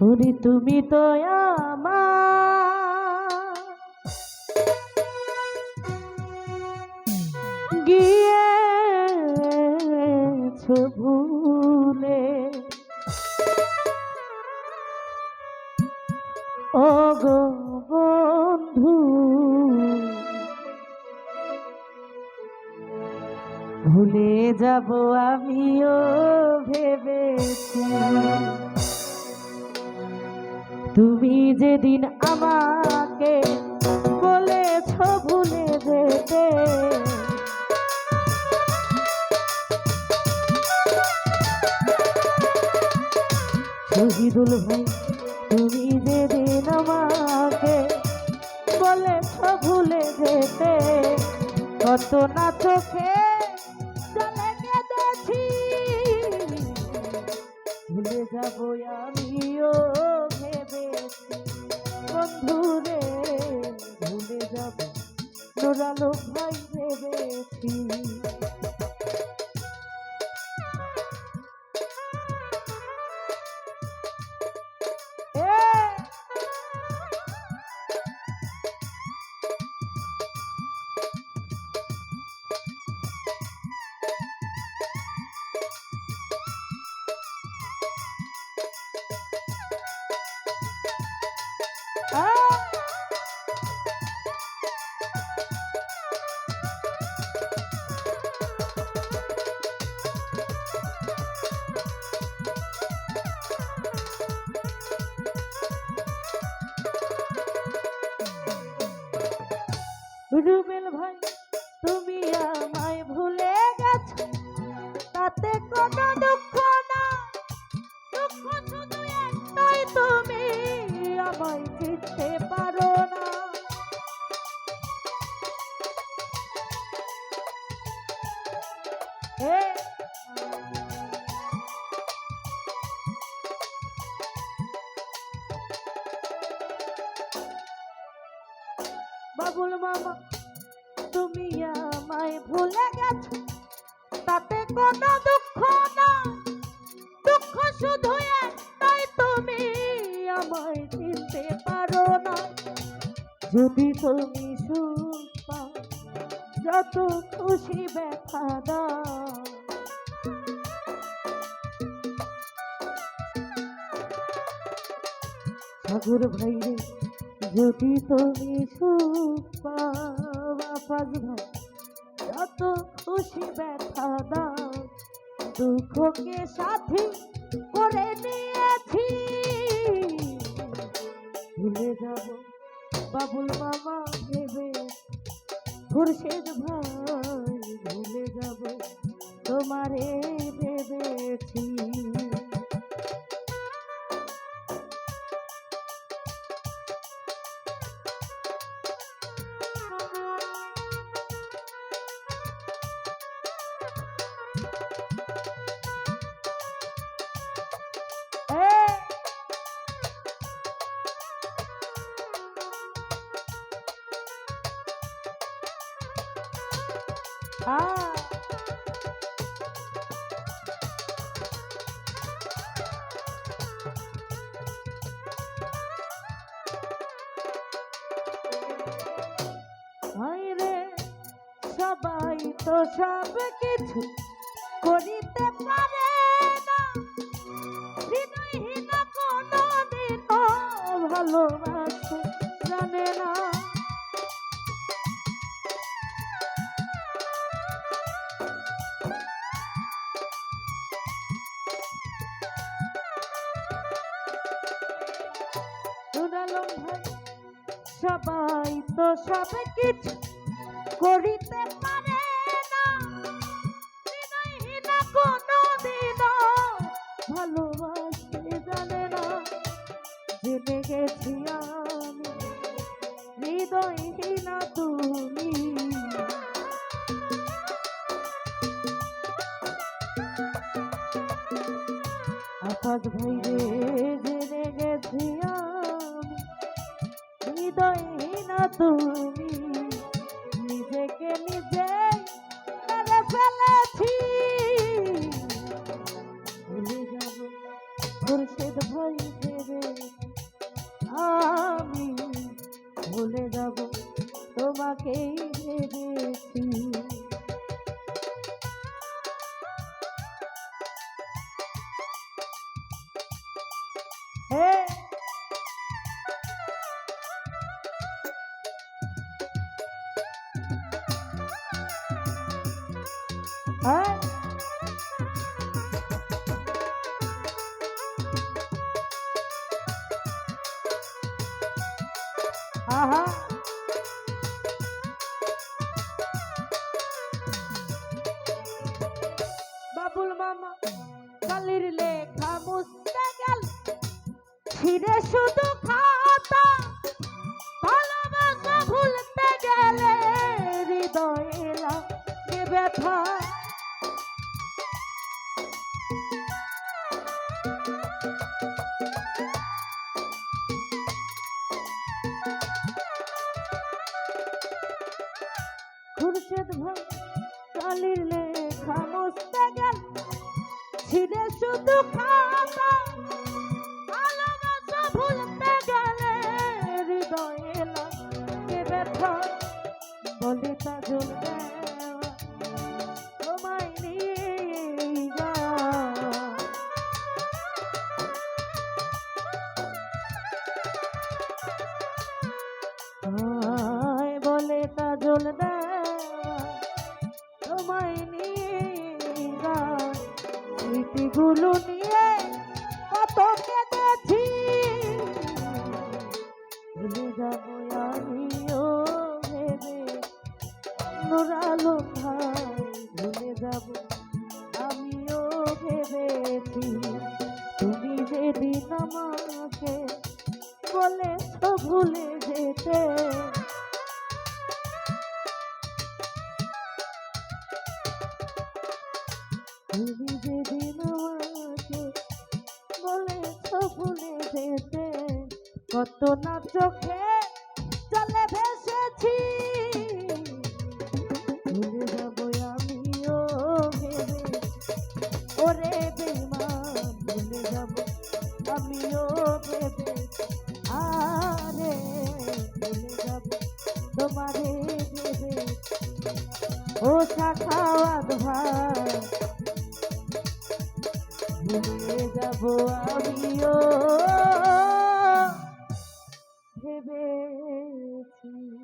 ওরে তুমি তো আমার। গিয়েছো ভুলে। ও বন্ধু ভুলে যাব আমিও ভেবেছি। তুমি যেদিন আমাকে বলেছ ভুলে যেতে। শহীদুল ভাই, তুমি যেদিন আমাকে বলেছ ভুলে যেতে, কত না চোখে জলে কেঁদেছি। ভুলে যাব আমিও Ah! বাবুল মামা, তুমি আমায় ভুলে গেছো। তাতে কোনো দুঃখ না দুঃখ শুধু একটাই, তুমি আমায় চিনতে পারো না। যদি তুমি সুখ যত খুশি ব্যথা দাও। ঠাকুর ভাইরে যদি তুমি ভাই, যত খুশি ব্যথা দাও, দুঃখকে সাথী করে নিয়েছি। ভুলে যাব বাবুল মামা ভেবে, খুরশেদ ভাই, ভুলে যাব তোমারে ভেবেছি। সবাই তো সব কিছু করিতে পারে না। হৃদয়হীন কোনো দিন সবাই তো সব কিছু করিতে পারে না। হৃদয়হীন কোনো দিন ভালোবাসতে জানে না। জেনে গেছি আমি হৃদয়হীন তুমি। আকাশ ভাই রে ভাই ভেবে আমি ভুলে যাব তোমাকেই ভেবেছি। হে হ্যাঁ। কালির লেখা মুছতে গেল ছিঁড়ে শুধু খাতা, ভালোবাসা ভুলতে গেলে হৃদয়ে লাগে ব্যথা। খুরশেদ ভাই, কালির লেখা ছিঁড়ে শুধু খাতা ভালোবাসা ভুলতে গেলে হৃদয়ে লাগে ব্যথা। বলে তা জ্বলবে, তোমায় নিয়ে বলে তা জ্বলবে, তোমায় নিয়ে স্মৃতিগুলো নিয়ে কত কেঁদেছি। ভুলে যাব আমিও ভেবে নুরালো ভাই। ভুলে যাব আমিও ভেবেছি। তুমি যেদিন আমাকে বলেছ ভুলে যেতে। তুমি যেদিন আমাকে বলেছ ভুলে যেতে। কত না চোখে চলে ভেসেছি। ভুলে যাব আমিও ভেবে। ওরে বেমান ভুলে যাব আমিও ভেবে। আরে ভুলে যাব তোমারে ভেবে। ও শাখাওয়াত ভাই ভুলে যাব আমিও।